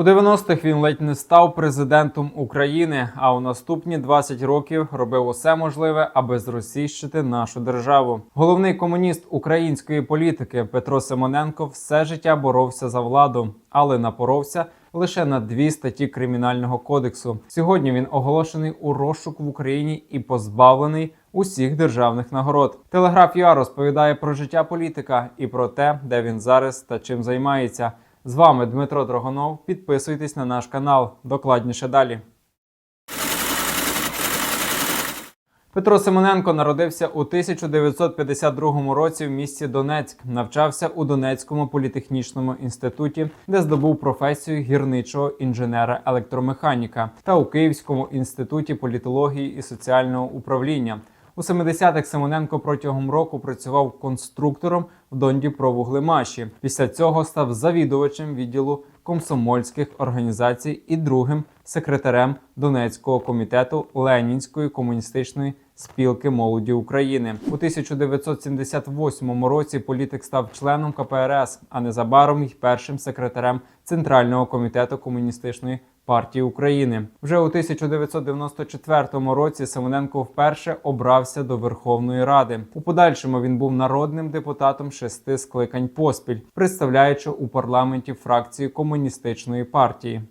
У 90-х він ледь не став президентом України, а у наступні 20 років робив усе можливе, аби зросійщити нашу державу. Головний комуніст української політики Петро Симоненко все життя боровся за владу, але напоровся лише на дві статті кримінального кодексу. Сьогодні він оголошений у розшук в Україні і позбавлений усіх державних нагород. Телеграф ЮА розповідає про життя політика і про те, де він зараз та чим займається. З вами Дмитро Дрогонов. Підписуйтесь на наш канал. Докладніше далі. Петро Симоненко народився у 1952 році в місті Донецьк. Навчався у Донецькому політехнічному інституті, де здобув професію гірничого інженера-електромеханіка та у Київському інституті політології і соціального управління. У 70-х Симоненко протягом року працював конструктором в Дондіпровуглемаші. Після цього став завідувачем відділу комсомольських організацій і другим секретарем Донецького комітету Ленінської комуністичної спілки молоді України. У 1978 році політик став членом КПРС, а незабаром й першим секретарем Центрального комітету комуністичної партії України. Вже у 1994 році Симоненко вперше обрався до Верховної Ради. У подальшому він був народним депутатом шести скликань поспіль, представляючи у парламенті фракцію комуністичної партії.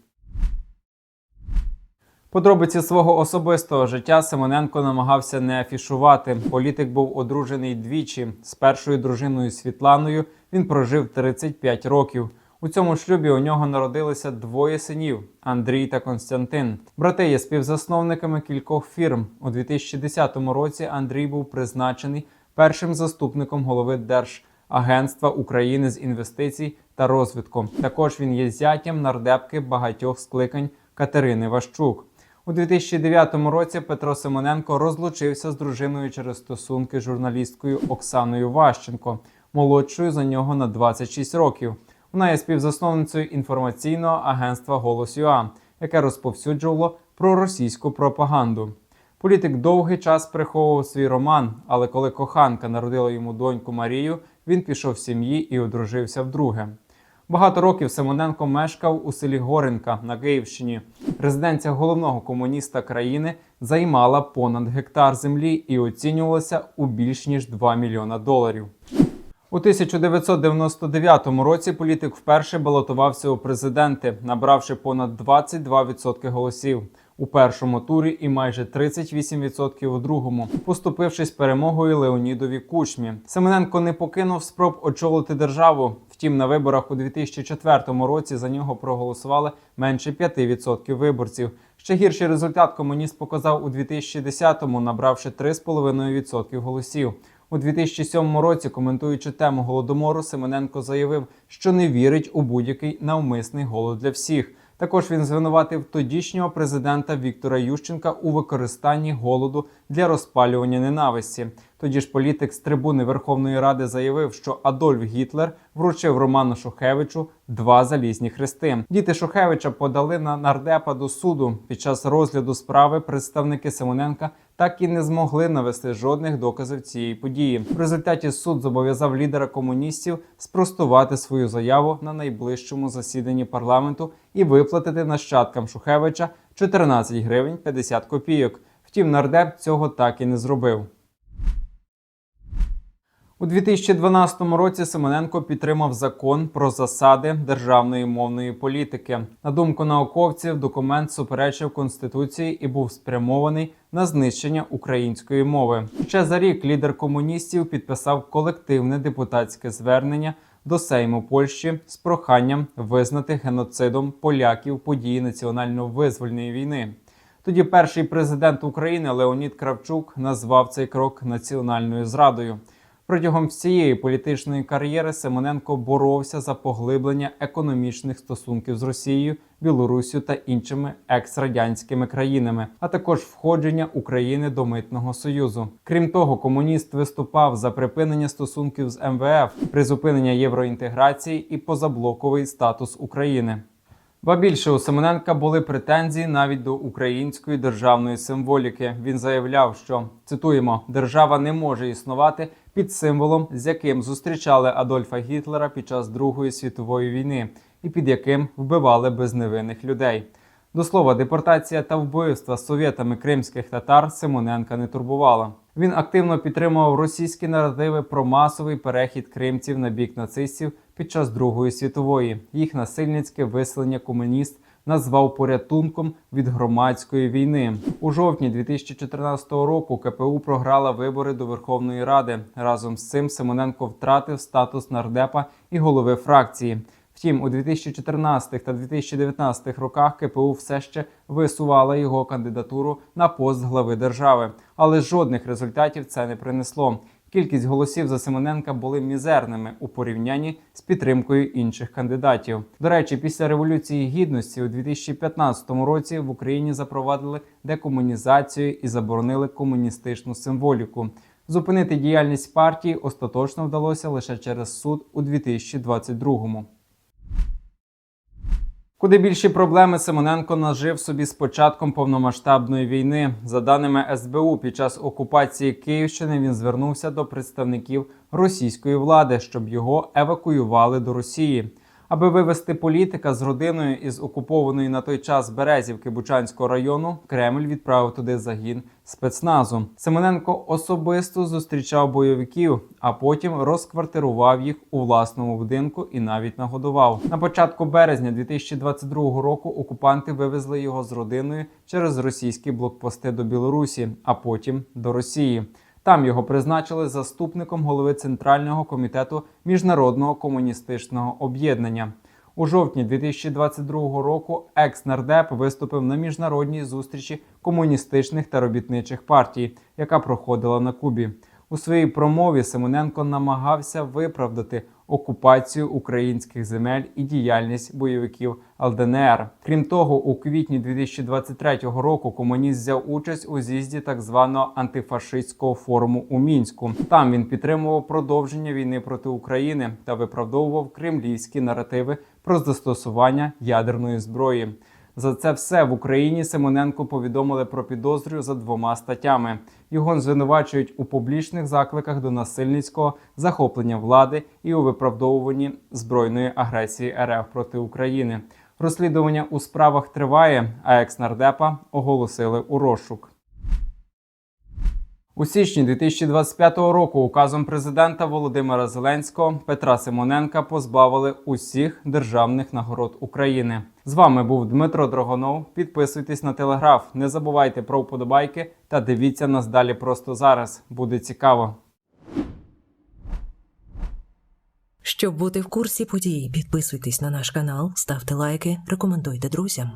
Подробиці свого особистого життя Симоненко намагався не афішувати. Політик був одружений двічі. З першою дружиною Світланою він прожив 35 років. У цьому шлюбі у нього народилися двоє синів Андрій та Константин. Брати є співзасновниками кількох фірм. У 2010 році Андрій був призначений першим заступником голови Держагентства України з інвестицій та розвитку. Також він є зятям нардепки багатьох скликань Катерини Ващук. У 2009 році Петро Симоненко розлучився з дружиною через стосунки з журналісткою Оксаною Ващенко, молодшою за нього на 26 років. Вона є співзасновницею інформаційного агентства Голос ЮА, яке розповсюджувало проросійську пропаганду. Політик довгий час приховував свій роман, але коли коханка народила йому доньку Марію, він пішов з сім'ї і одружився вдруге. Багато років Симоненко мешкав у селі Горенка на Київщині. Резиденція головного комуніста країни займала понад гектар землі і оцінювалася у більш ніж 2 мільйона доларів. У 1999 році політик вперше балотувався у президенти, набравши понад 22% голосів у першому турі і майже 38% у другому, поступившись перемогою Леонідові Кучмі. Семененко не покинув спроб очолити державу. Втім, на виборах у 2004 році за нього проголосували менше 5% виборців. Ще гірший результат комуніст показав у 2010-му, набравши 3,5% голосів. У 2007 році, коментуючи тему голодомору, Семененко заявив, що не вірить у будь-який навмисний голод для всіх. Також він звинуватив тодішнього президента Віктора Ющенка у використанні голоду для розпалювання ненависті. Тоді ж політик з трибуни Верховної Ради заявив, що Адольф Гітлер вручив Роману Шухевичу два залізні хрести. Діти Шухевича подали на нардепа до суду. Під час розгляду справи представники Симоненка так і не змогли навести жодних доказів цієї події. В результаті суд зобов'язав лідера комуністів спростувати свою заяву на найближчому засіданні парламенту і виплатити нащадкам Шухевича 14 гривень 50 копійок. Втім, нардеп цього так і не зробив. У 2012 році Симоненко підтримав закон про засади державної мовної політики. На думку науковців, документ суперечив конституції і був спрямований на знищення української мови. Ще за рік лідер комуністів підписав колективне депутатське звернення до Сейму Польщі з проханням визнати геноцидом поляків події національно-визвольної війни. Тоді перший президент України Леонід Кравчук назвав цей крок національною зрадою. Протягом всієї політичної кар'єри Симоненко боровся за поглиблення економічних стосунків з Росією, Білоруссю та іншими екс-радянськими країнами, а також входження України до митного союзу. Крім того, комуніст виступав за припинення стосунків з МВФ, призупинення євроінтеграції і позаблоковий статус України. Ба більше у Семененка були претензії навіть до української державної символіки. Він заявляв, що цитуємо: держава не може існувати під символом, з яким зустрічали Адольфа Гітлера під час Другої світової війни, і під яким вбивали безневинних людей. До слова, депортація та вбивства совєтами кримських татар Симоненка не турбувала. Він активно підтримував російські наративи про масовий перехід кримців на бік нацистів під час Другої світової. Їх насильницьке виселення комуніст назвав порятунком від громадської війни. У жовтні 2014 року КПУ програла вибори до Верховної Ради. Разом з цим Симоненко втратив статус нардепа і голови фракції. Втім, у 2014 та 2019 роках КПУ все ще висувала його кандидатуру на пост глави держави, але жодних результатів це не принесло. Кількість голосів за Симоненка були мізерними у порівнянні з підтримкою інших кандидатів. До речі, після революції гідності у 2015 році в Україні запровадили декомунізацію і заборонили комуністичну символіку. Зупинити діяльність партії остаточно вдалося лише через суд у 2022-му. Куди більші проблеми Симоненко нажив собі з початком повномасштабної війни. За даними СБУ, під час окупації Київщини він звернувся до представників російської влади, щоб його евакуювали до Росії. Аби вивести політика з родиною із окупованої на той час Березівки Бучанського району, Кремль відправив туди загін спецназу. Симоненко особисто зустрічав бойовиків, а потім розквартирував їх у власному будинку і навіть нагодував. На початку березня 2022 року окупанти вивезли його з родиною через російські блокпости до Білорусі, а потім до Росії. Там його призначили заступником голови Центрального комітету міжнародного комуністичного об'єднання. У жовтні 2022 року екс-нардеп виступив на міжнародній зустрічі комуністичних та робітничих партій, яка проходила на Кубі. У своїй промові Симоненко намагався виправдати окупацію українських земель і діяльність бойовиків ЛДНР. Крім того, у квітні 2023 року комуніст взяв участь у з'їзді так званого антифашистського форуму у мінську. Там він підтримував продовження війни проти України та виправдовував кремлівські наративи про застосування ядерної зброї. За це все в Україні Симоненко повідомили про підозрю за двома статтями. Його звинувачують у публічних закликах до насильницького захоплення влади і у виправдовуванні збройної агресії РФ проти України. Розслідування у справах триває, а екс-нардепа оголосили у розшук. У січні 2025 року указом президента Володимира Зеленського Петра Симоненка позбавили усіх державних нагород України. З вами був Дмитро Дрогонов. Підписуйтесь на телеграф, не забувайте про вподобайки та дивіться нас далі просто зараз. Буде цікаво. Щоб бути в курсі подій, підписуйтесь на наш канал, ставте лайки, рекомендуйте друзям.